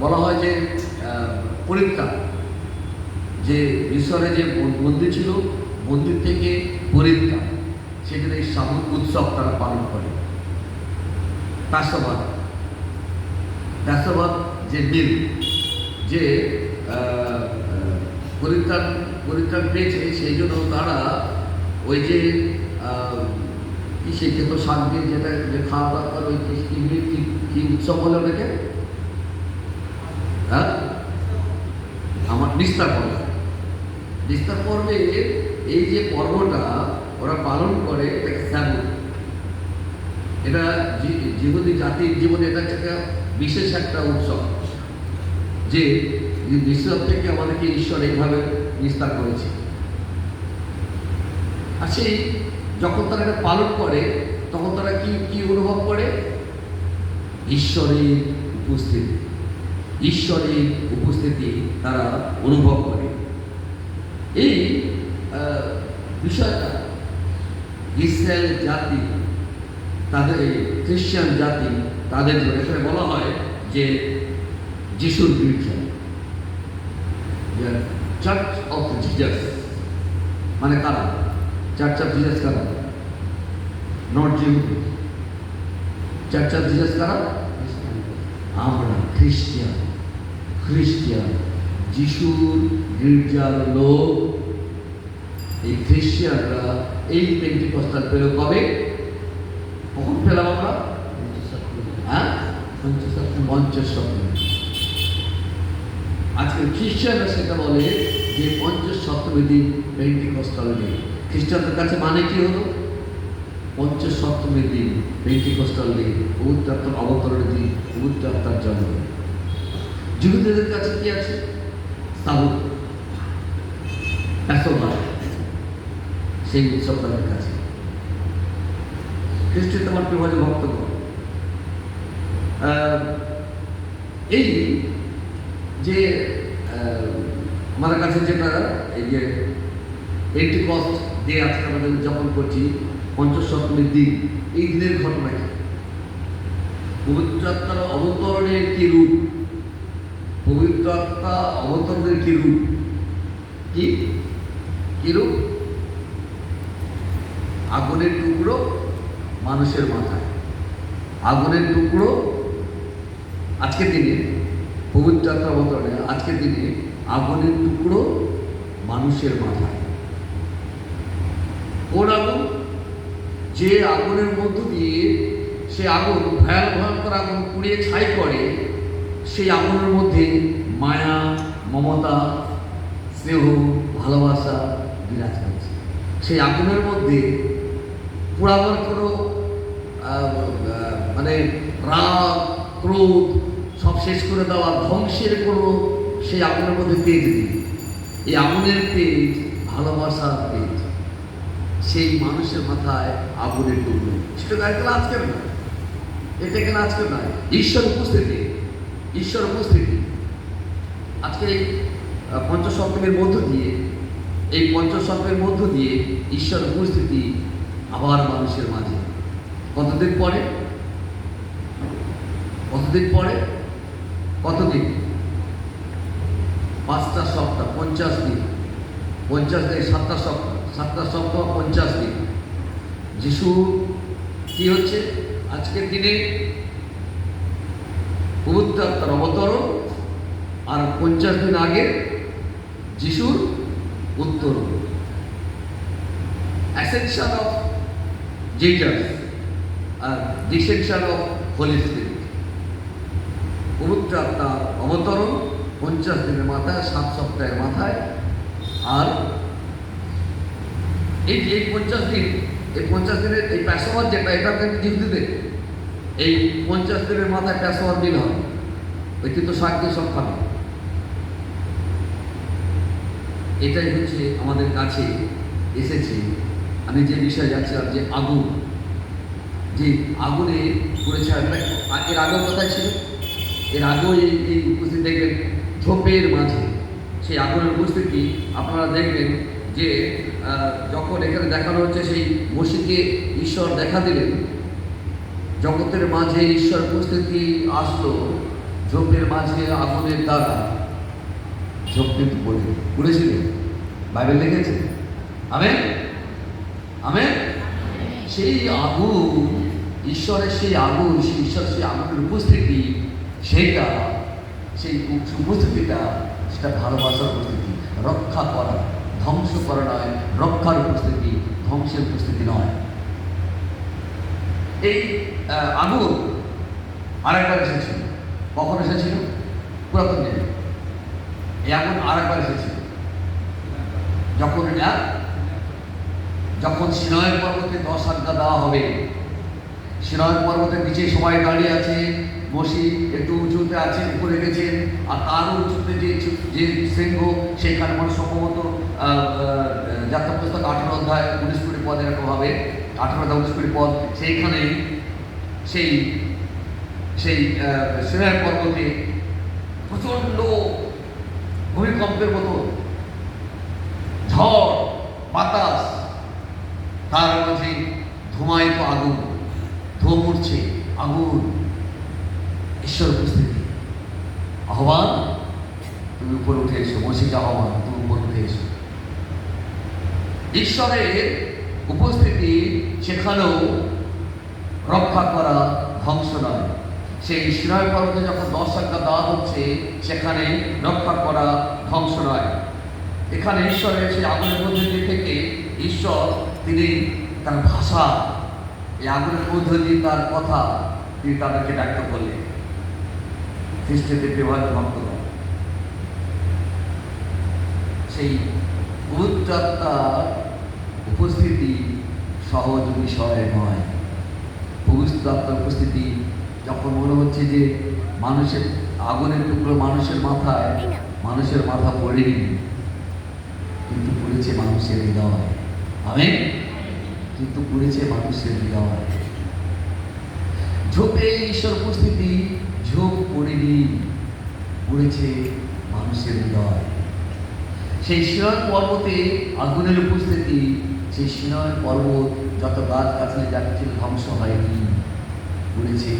বলা হয় যে পরিত্রাণ যে মিশরে যে মন্দির ছিল, মন্দির থেকে পরিত্রাণ সেখানে এই সামুক উৎসব তারা পালন করে। তাসবাদ তাসবাদ যে মিল, যে পরিত্রাণ পরিত্রাণ পেয়েছে, সেই জন্য তারা ওই যে কি সে খেত শাক দিয়ে যেটা, যে খাওয়া দাওয়া করে, ওই কি- উৎসব বলে ওটাকে হ্যাঁ নিস্তার পর্ব। নিস্তার পর্বে এই যে পর্বটা ওরা পালন করে এটাকে স্যাবুত এটা জীবনী, জাতির জীবনে এটা একটা বিশেষ একটা উৎসব। যে নিঃশ্বাস থেকে আমাদেরকে ঈশ্বর এইভাবে নিস্তার করেছে। আর সেই যখন তারা এটা পালন করে, তখন তারা কি কি অনুভব করে? ঈশ্বরের উপস্থিতি। ঈশ্বরের উপস্থিতি তারা অনুভব করে। এই বিষয়টা ইসরায়েল জাতি, তাদের, খ্রিস্টান জাতি তাদের এখানে বলা হয় যে যিশুর গির্জা চার্চ অফ জিজাস মানে কারা? চার্চ অফ জিজাস কারা? নট জিহুদি চার্চ অফ জিজাস কারা? আমরা খ্রিস্টিয়ান খ্রিস্টিয়ান, যিশুর গির্জার লোক। এই খ্রিস্টিয়ানরা এই পেন্টিকস্টাল পেল কবে কখন পেলাম আমরা? হ্যাঁ? আজকে খ্রিস্টানরা সেটা বলে যে পঞ্চাশ সপ্তমী দিন খ্রিস্টানদের কাছে মানে কি হলো? অবতরণের দিন পবিত্র আত্মার জন্ম কাছে কি আছে? সাবুক প্যাসোভার সেই উৎসব তাদের কাছে। খ্রিস্ট তোমার ভক্তগণ আহ, এই যে আমাদের কাছে যেটা এই যে এইটি কস্ট দিয়ে আজকে আমাদের উদযাপন করছি পঞ্চাশ সপ্তমীর দিন এই দিনের ঘটনা কি? পবিত্র আত্মার অবতরণের কি রূপ? পবিত্র আত্মা অবতরণের কি রূপ? কি? কি রূপ? আগুনের টুকরো মানুষের মাথায়। আগুনের টুকরো আজকের দিনে পবিত্র আত্মার অবতরণে আজকের দিনে আগুনের টুকরো মানুষের মাথায়। কোন আগুন? যে আগুনের মধ্য দিয়ে সে আগুন ভয়াল ভয়ঙ্কর আগুন পুড়িয়ে ছাই করে সেই আগুনের মধ্যে মায়া, মমতা, স্নেহ, ভালোবাসা বিরাজ করছে। সেই আগুনের মধ্যে পোড়াবার কোনো মানে রাগ, ক্রোধ সব শেষ করে দেওয়া ধ্বংসের কোনো সেই আগুনের মধ্যে তেজ নেই। এই আগুনের তেজ, ভালোবাসার তেজ, সেই মানুষের মাথায় আগুনের টুকরো। সেটা আজকের নয়। এটা কেন আজকের নয়? ঈশ্বর উপস্থিতি। ঈশ্বর উপস্থিতি। আজকে আহ, মধ্য দিয়ে এই পঞ্চসপ্তমীর মধ্য দিয়ে ঈশ্বর উপস্থিতি আবার মানুষের মাঝে। কতদিন পরে? কতদিন পরে? কতদিন? পাঁচটা সপ্তাহ পঞ্চাশ দিন। পঞ্চাশ দিন সাতটা সপ্তাহ সাতটা সপ্তাহ পঞ্চাশ দিন। যিশু কি হচ্ছে? আজকের দিনে পবিত্র আত্মার অবতরণ আর পঞ্চাশ দিন আগে যিশুর উত্তরণ। অ্যাসেনশন অফ জিজাস আর ডিসেনশন অফ হোলি স্পিরিট পবিত্র আত্মার অবতরণ পঞ্চাশ দিনের মাথায়, সাত সপ্তাহের মাথায় আর এই এই পঞ্চাশ দিন, এই পঞ্চাশ দিনের এই প্যাসোয়ার যেটা, এটা কিন্তু জিহুদিদের এই পঞ্চাশ দিনের মাথায় প্যাসোয়ার দিন হয় ওই কিন্তু শাক দিয়ে সব খাবে। এটাই হচ্ছে আমাদের কাছে এসেছে। আমি যে বিষয়ে যাচ্ছিলাম যে আগুন, যে আগুনে একটা এর আগেও কোথায় ছিল? এর আগেও এই উপস্থিত দেখবেন, ঝোপের মাঝে। সেই আগুনের উপস্থিতি আপনারা দেখবেন যে যখন এখানে দেখানো হচ্ছে সেই মসিকে ঈশ্বর দেখা দিলেন জগতের মাঝে ঈশ্বর উপস্থিতি আসলো, ঝোপের মাঝে আগুনের দ্বারা ঝোপ কিন্তু পড়ে বাইবেল লিখেছে? আমেন? আমেন? সেই আগুন, ঈশ্বরের সেই আগুন, সেই ঈশ্বরের সেই আগুনের উপস্থিতি, সেইটা, সেই উপস্থিতিটা, সেটা ভালোবাসার উপস্থিতি। রক্ষা করা, ধ্বংস করা নয়। রক্ষার উপস্থিতি, ধ্বংসের উপস্থিতি নয়। এই আগুন আরেকবার এসেছিল। কখন এসেছিল? পুরাতন দিনে। এই আগুন আরেকবার এসেছিল। যখন এটা, যখন সিনয়ের পর্বতে দশ আজ্ঞা দেওয়া হবে, সিনয়ের পর্বতের নিচে সবাই দাঁড়িয়ে আছে, বসি একটু উঁচুতে আছে, উপরে গেছেন আর তার উঁচুতে যে যে শৃঙ্গ সেখানে মানে সম্ভবত যাত্রা পুস্তক আঠারো অধ্যায় উনিশ কুড়ি পদ এরকম আঠারো কুড়ি পদ সেইখানে সেই সেই আহ, সিনয়ের পর্বতে প্রচণ্ড ভূমিকম্পের মতো ঝড় বাতাস তার মাঝে ধুমায়িত আগুন ধুম উঠছে আগুন। ঈশ্বর উপস্থিতি। আহ্বান তুমি উপরে উঠে এসো মসিক আহ্বান তুমি উপরে উঠে এসো। ঈশ্বরের উপস্থিতি সেখানেও রক্ষা করা ধ্বংস নয়। সেই সিনয় পর্বতে যখন দশ আজ্ঞা দেওয়া হচ্ছে, সেখানে রক্ষা করা ধ্বংস নয়। এখানে ঈশ্বরের সেই আগুনের মধ্যে দিয়ে থেকে ঈশ্বর তিনি তার ভাষা, এই আগুনের মধ্য দিয়ে তার কথা তিনি তাদেরকে ব্যক্ত করলেন। খ্রিস্টদের ভক্তগণ সেই পবিত্রাত্মার উপস্থিতি সহজ বিষয় নয় পবিত্র আত্মার উপস্থিতি যখন মনে হচ্ছে যে মানুষের আগুনের টুকরো মানুষের মাথায়, মানুষের মাথা পড়েনি। কিন্তু পড়েছে মানুষের হৃদয়। আমি কিন্তু পড়েছে মানুষের হৃদয়। ঝোপে ঈশ্বর উপস্থিতি, ঝোপ পড়েনি। পড়েছে মানুষের হৃদয়। সেই সিনয় পর্বতে আগুনের উপস্থিতি সিনয় পর্বত যত গাছ গাছালি যা কিছু ধ্বংস হয়নি পড়েছে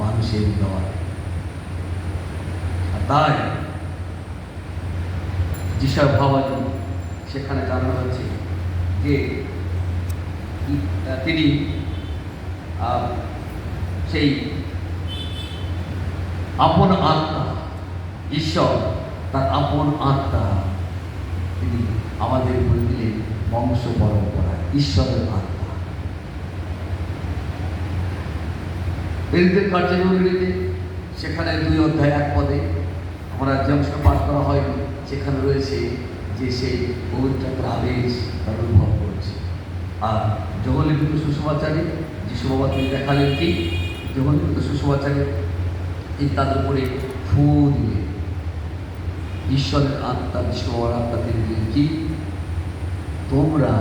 মানুষের হৃদয় আর তাই যিশার ভাবানী, সেখানে জানানো হচ্ছে যে তিনি সেই আপন আত্মা, ঈশ্বর, তার আপন আত্মা, তিনি আমাদের উপর দিলেন। বংশ পরম্পরা ঈশ্বরের আত্মা। বেরিদের কার্যাবলীতে সেখানে দুই অধ্যায় এক পদে আমরা যে অংশ পাঠ করা হয়নি, সেখানে রয়েছে যে সেই পবিত্রতার আদেশ তার অনুভব করছে। আর জগলিখিত সুষমাচারী যিশু বাবা তিনি দেখালেন কি? জগলিখিত সুষমাচারী তিনি তাদের উপরে ফু দিলেন ঈশ্বরের আত্মা, যিশু বাবার আত্মা তিনি কি? তোমরা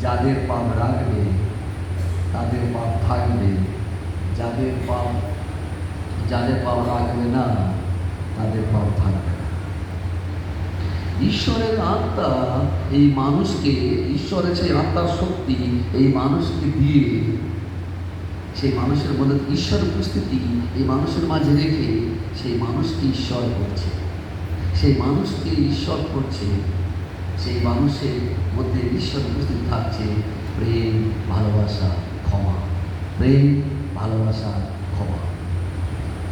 যাদের পাপ রাখবে, তাদের পাপ থাকবে। যাদের পাপ যাদের পাপ রাখবে না, তাদের পাপ থাকবে ঈশ্বরের আত্মা এই মানুষকে, ঈশ্বরের সেই আত্মার শক্তি এই মানুষকে দিয়ে সেই মানুষের মধ্যে ঈশ্বর উপস্থিতি এই মানুষের মাঝে রেখে সেই মানুষকে ঈশ্বর করছে। সেই মানুষকে ঈশ্বর করছে। সেই মানুষের মধ্যে ঈশ্বর উপস্থিত থাকছে। প্রেম, ভালোবাসা, ক্ষমা। প্রেম, ভালোবাসা, ক্ষমা।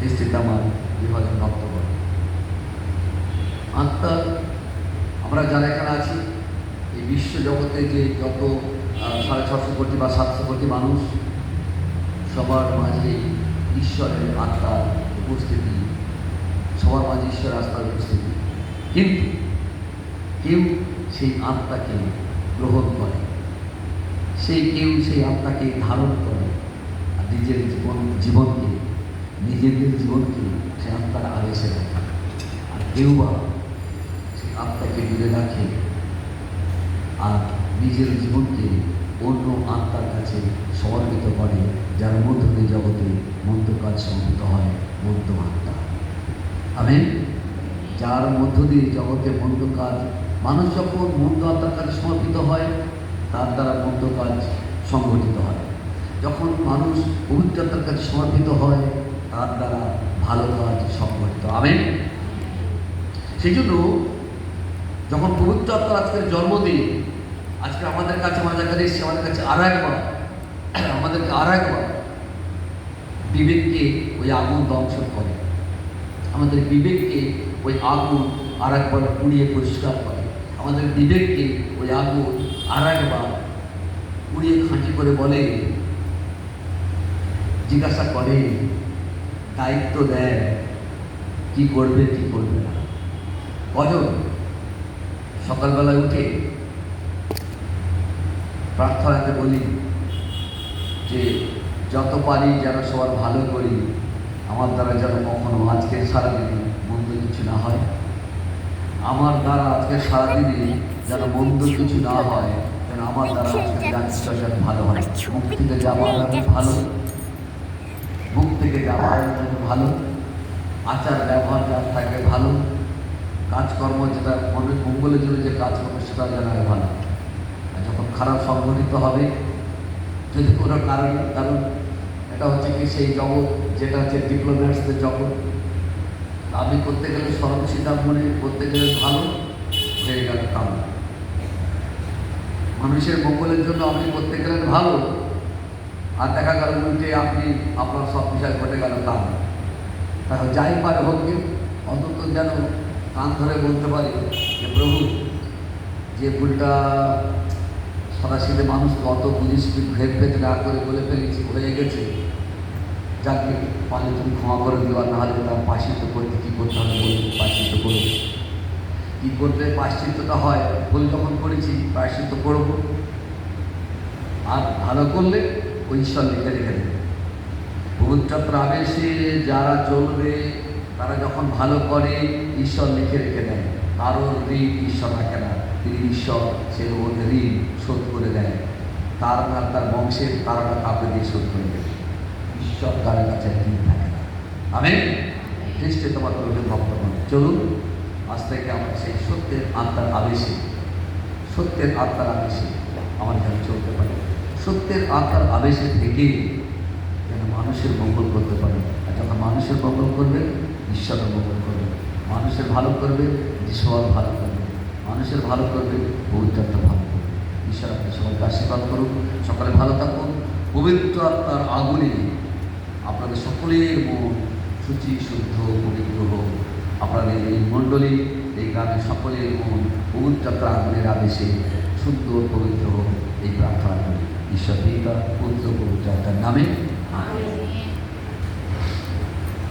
নিশ্চিত আমার বিভাজন রক্ত করে। আত্মা, আমরা যারা এখানে আছি, এই বিশ্ব জগতে যে যত সাড়ে ছশো কোটি বা সাতশো কোটি মানুষ, সবার মাঝে ঈশ্বরের আত্মার উপস্থিতি, সবার মাঝে ঈশ্বরের আত্মার উপস্থিতি। কিন্তু কেউ সেই আত্মাকে গ্রহণ করে। সেই কেউ সেই আত্মাকে ধারণ করে আর নিজের জীবন, জীবনকে নিজেদের জীবনকে সেই আত্মার আদেশে রাখে। আর কেউ বা সেই আত্মাকে দূরে রাখে আর নিজের জীবনকে অন্য আত্মার কাছে সমর্পিত করে, যার মধ্য দিয়ে জগতে মন্দ কাজ সমর্পিত হয় মন্দ আত্মা। আমি যার মধ্য দিয়ে জগতে মন্দ কাজ মানুষ যখন মন্দ আত্মার কাছে সমর্পিত হয়, তার দ্বারা মন্দ কাজ সংগঠিত হয়। যখন মানুষ পবিত্রতার কাছে সমর্পিত হয়, তার দ্বারা ভালো কাজ সংগঠিত আমেন। সেই জন্য যখন পবিত্র আত্মার আজকের জন্মদিন, আজকে আমাদের কাছে আমাদের কাছে এসছে, আমাদের কাছে আর একবার, আমাদেরকে আর একবার বিবেককে ওই আগুন দংশন করে। আমাদের বিবেককে ওই আগুন আর একবার পুড়িয়ে পরিষ্কার করে। আমাদের বিবেককে ওই আগুন আর একবার পুড়িয়ে খাঁটি করে বলে, জিজ্ঞাসা করে, দায়িত্ব দেয়, কি করবে কি করবে না। কজন? সকালবেলায় উঠে প্রার্থনাতে বলি যে, যত পারি যেন সবার ভালো করি, আমার দ্বারা যেন কখনো আজকে সারাদিনে মন্দ কিছু না হয়। আমার দ্বারা আজকে সারাদিনে যেন মন্দ কিছু না হয়, যেন আমার দ্বারা আজকে যাত্রা যেন ভালো হয়। মুখ থেকে যাওয়ার যেন ভালো, মুখ থেকে যাওয়ার যেন ভালো, আচার ব্যবহার যার থাকে ভালো, কাজকর্ম যেটা মনের মঙ্গলের জন্য যে কাজ করবে সেটা যেন ভালো। আর যখন খারাপ সংগঠিত হবে, যদি কোনো কারণ কারণ, এটা হচ্ছে কি সেই জগৎ, যেটা হচ্ছে ডিপ্লোম্যাটসদের জগৎ আমি করতে গেলে সরবশিতা মনে করতে গেলে ভালো, হয়ে গেল কাম। মানুষের মঙ্গলের জন্য আপনি করতে গেলেন ভালো, আর দেখা গেল উল্টে আপনি আপনার সব বিষয় ঘটে গেল কাম। তাহলে যাই পারে হোক অন্তত যেন কান ধরে বলতে পারি যে প্রভু, যে ভুলটা সরাসরি মানুষ অত বুঝিস ভেদ ভেদ না করে বলে ফেলেছি, হয়ে গেছে। যাকে পারলে তুমি ক্ষমা করে দিও, আর নাহলে তার পাশিত্ব করতে কী করতে হবে বলবে পাশিত্ব করবে কী করলে পাশ্চিত্যটা হয় ভুল যখন করেছি, পাশ্চিত্য করব আর ভালো করলে ওই ঈশ্বর লিখে রেখে দেবে। পবিত্রতার আবেশে যারা চলবে, তারা যখন ভালো করে ঈশ্বর লিখে রেখে দেয়, কারও ঋণ ঈশ্বর রাখে না। তিনি ঈশ্বর, সে ওদের ঋণ শোধ করে দেয়। তার তার বংশের তারা না কাউকে দিয়ে শোধ করে দেয়। তার কাছে ঋণ থাকে না। আমি খ্রিস্টে তোমার প্রভু ভক্তগণ চলুন, আজ থেকে আমরা সেই সত্যের আত্মার আবেশে, সত্যের আত্মার আবেশে আমার যেন চলতে পারে। সত্যের আত্মার আবেশে থেকে যেন মানুষের মঙ্গল করতে পারে। আর যখন মানুষের মঙ্গল করবে ঈশ্বরের মঙ্গল করবে। মানুষের ভালো করবে ঈশ্বর ভালো করবে। মানুষের ভালো করবে, পবিত্রতা ভালো করবে। ঈশ্বর আপনি সকলকে আশীর্বাদ করুন, সকালে ভালো থাকুন। পবিত্র আত্মার আগুনে আপনাদের সকলের মন শুচি, শুদ্ধ, পবিত্র হোক। আপনাদের এই মণ্ডলী, এই গ্রামের সকলের মন পবিত্র আত্মার আগুনের আদেশে সুন্দর, পবিত্র হোক, এই প্রার্থনা করি। ঈশ্বর পিতা পবিত্র পবিত্রতার নামে.